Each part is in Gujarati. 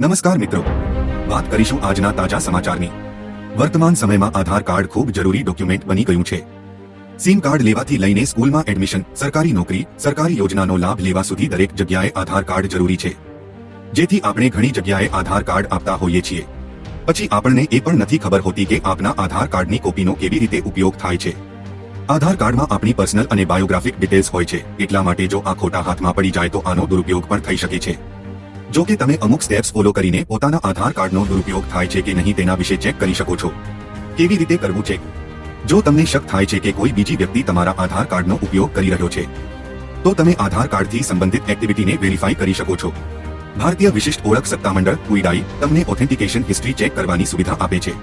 નમસ્કાર મિત્રો. વાત કરીશું આજના તાજા સમાચારની. વર્તમાન સમયમાં આધાર કાર્ડ ખૂબ જરૂરી ડોક્યુમેન્ટ બની ગયું છે. સિમ કાર્ડ લેવાથી લઈને સ્કૂલમાં એડમિશન, સરકારી નોકરી, સરકારી યોજનાનો લાભ લેવા સુધી દરેક જગ્યાએ આધાર કાર્ડ જરૂરી છે. જેથી આપણે ઘણી જગ્યાએ આધાર કાર્ડ આપતા હોઈએ છીએ. પછી આપણને એ પણ નથી ખબર હોતી કે આપના આધાર કાર્ડની કોપીનો કેવી રીતે ઉપયોગ થાય છે. આધાર કાર્ડમાં આપણી પર્સનલ અને બાયોગ્રાફિક ડિટેલ્સ હોય છે. એટલા માટે જો આ ખોટા હાથમાં પડી જાય તો આનો દુરુપયોગ પણ થઈ શકે છે. જો કે તમે અમુક સ્ટેપ્સ ફોલો કરીને પોતાના આધાર કાર્ડનો દુરુપયોગ થાય છે કે નહીં તેના વિશે ચેક કરી શકો છો. કેવી રીતે કરવું છે જો તમને શક થાય છે કે કોઈ બીજી વ્યક્તિ તમારા આધાર કાર્ડનો ઉપયોગ કરી રહ્યો છે, તો તમે આધાર કાર્ડથી સંબંધિત એક્ટિવિટીને વેરીફાઈ કરી શકો છો. ભારતીય વિશિષ્ટ ઓળખ સત્તામંડળ ક્વિડાઈ તમને ઓથેન્ટિકેશન હિસ્ટ્રી ચેક કરવાની સુવિધા આપે છે.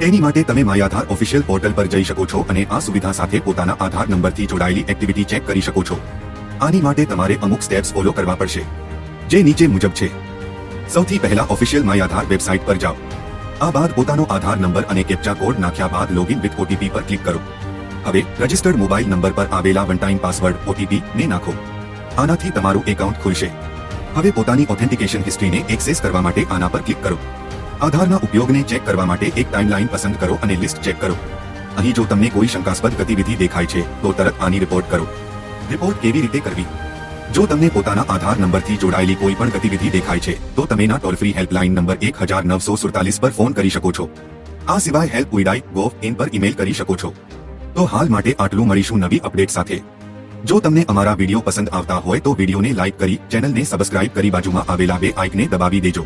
તેની માટે તમે માય આધાર ઓફિશિયલ પોર્ટલ પર જઈ શકો છો અને આ સુવિધા સાથે પોતાના આધાર નંબરથી જોડાયેલી એક્ટિવિટી ચેક કરી શકો છો. આની માટે તમારે અમુક સ્ટેપ્સ ફોલો કરવા પડશે. જે નીચે મુજબ છે. સૌથી પહેલા ઓફિશિયલ માય આધાર વેબસાઇટ પર જાઓ. આ બાદ પોતાનો આધાર નંબર અને કેપ્ચા કોડ નાખ્યા બાદ લોગિન વિથ ઓટીપી પર ક્લિક કરો. હવે રજિસ્ટર્ડ મોબાઈલ નંબર પર આવેલા વન ટાઈમ પાસવર્ડ ઓટીપી ને નાખો. આનાથી તમારું એકાઉન્ટ ખુલશે. હવે પોતાની ઓથેન્ટિકેશન હિસ્ટ્રીને એક્સેસ કરવા માટે આના પર ક્લિક કરો. આધારના ઉપયોગને ચેક કરવા માટે એક ટાઈમલાઈન પસંદ કરો અને લિસ્ટ ચેક કરો. અહીં જો તમને કોઈ શંકાસ્પદ ગતિવિધિ દેખાય છે, તો તરત આની રિપોર્ટ કરો. રિપોર્ટ કેવી રીતે કરવી? જો તમને પોતાના આધાર નંબરથી જોડાયેલી કોઈ પણ ગતિવિધિ દેખાય છે, તો તમે ના ટોલ ફ્રી હેલ્પલાઇન નંબર એક હજાર નવસો સુડતાલીસ પર ફોન કરી શકો છો. આ સિવાય હેલ્પ ઉઇડાઈ ગોફ ઇન પર ઇમેલ કરી શકો છો. તો હાલ માટે આટલું મળીશું નવી અપડેટ સાથે. જો તમને અમારા વીડિયો પસંદ આવતા હોય તો વિડીયોને લાઇક કરી ચેનલને સબસ્ક્રાઇબ કરી બાજુમાં આવેલા બે આઇકને દબાવી દેજો.